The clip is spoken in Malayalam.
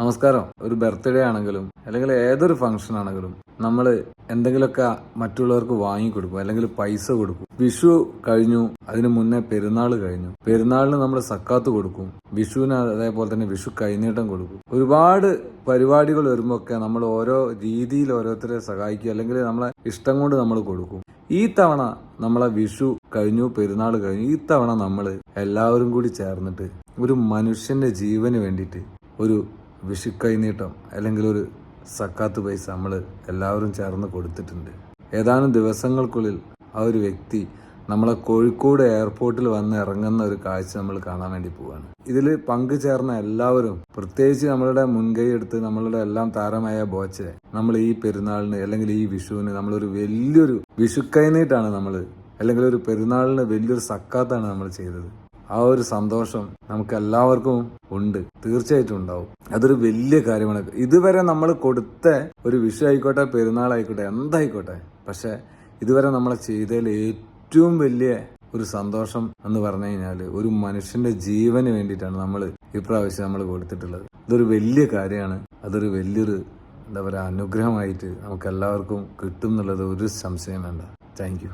നമസ്കാരം. ഒരു ബർത്ത്ഡേ ആണെങ്കിലും അല്ലെങ്കിൽ ഏതൊരു ഫംഗ്ഷൻ ആണെങ്കിലും നമ്മൾ എന്തെങ്കിലുമൊക്കെ മറ്റുള്ളവർക്ക് വാങ്ങിക്കൊടുക്കും അല്ലെങ്കിൽ പൈസ കൊടുക്കും. വിഷു കഴിഞ്ഞു അതിനു മുന്നേ പെരുന്നാൾ കഴിഞ്ഞു. പെരുന്നാളിന് നമ്മൾ സക്കാത്ത് കൊടുക്കും. വിഷുവിന് അതേപോലെ തന്നെ വിഷു കൈനീട്ടം കൊടുക്കും. ഒരുപാട് പരിപാടികൾ വരുമ്പോൾ ഒക്കെ നമ്മൾ ഓരോ രീതിയിൽ ഓരോരുത്തരെ സഹായിക്കുക അല്ലെങ്കിൽ നമ്മളെ ഇഷ്ടം കൊണ്ട് നമ്മൾ കൊടുക്കും. ഈ തവണ നമ്മളെ വിഷു കഴിഞ്ഞു പെരുന്നാൾ കഴിഞ്ഞു ഈ തവണ നമ്മൾ എല്ലാവരും കൂടി ചേർന്നിട്ട് ഒരു മനുഷ്യന്റെ ജീവന് വേണ്ടിയിട്ട് ഒരു വിഷു കൈനീട്ടം അല്ലെങ്കിൽ ഒരു സക്കാത്ത് പൈസ നമ്മൾ എല്ലാവരും ചേർന്ന് കൊടുത്തിട്ടുണ്ട്. ഏതാനും ദിവസങ്ങൾക്കുള്ളിൽ ആ ഒരു വ്യക്തി നമ്മളെ കോഴിക്കോട് എയർപോർട്ടിൽ വന്ന് ഇറങ്ങുന്ന ഒരു കാഴ്ച നമ്മൾ കാണാൻ വേണ്ടി പോവാണ്. ഇതിൽ പങ്കുചേർന്ന എല്ലാവരും പ്രത്യേകിച്ച് നമ്മളുടെ മുൻകൈ എടുത്ത് നമ്മളുടെ എല്ലാം താരമായ ബോച്ചെ നമ്മൾ ഈ പെരുന്നാളിന് അല്ലെങ്കിൽ ഈ വിഷുവിന് നമ്മളൊരു വലിയൊരു വിഷുക്കൈനീട്ടാണ് നമ്മൾ അല്ലെങ്കിൽ ഒരു പെരുന്നാളിന് വലിയൊരു സക്കാത്താണ് നമ്മൾ ചെയ്തത്. ആ ഒരു സന്തോഷം നമുക്ക് എല്ലാവർക്കും ഉണ്ട്. തീർച്ചയായിട്ടും ഉണ്ടാവും. അതൊരു വലിയ കാര്യമാണ്. ഇതുവരെ നമ്മൾ കൊടുത്ത ഒരു വിഷു ആയിക്കോട്ടെ പെരുന്നാളായിക്കോട്ടെ എന്തായിക്കോട്ടെ പക്ഷെ ഇതുവരെ നമ്മൾ ചെയ്തതിൽ ഏറ്റവും വലിയ ഒരു സന്തോഷം എന്ന് പറഞ്ഞു കഴിഞ്ഞാൽ ഒരു മനുഷ്യന്റെ ജീവന് വേണ്ടിയിട്ടാണ് നമ്മൾ ഇപ്രാവശ്യം നമ്മൾ കൊടുത്തിട്ടുള്ളത്. ഇതൊരു വലിയ കാര്യമാണ്. അതൊരു വലിയൊരു എന്താ പറയുക അനുഗ്രഹമായിട്ട് നമുക്ക് എല്ലാവർക്കും കിട്ടും എന്നുള്ളത് ഒരു സംശയം വേണ്ട. താങ്ക്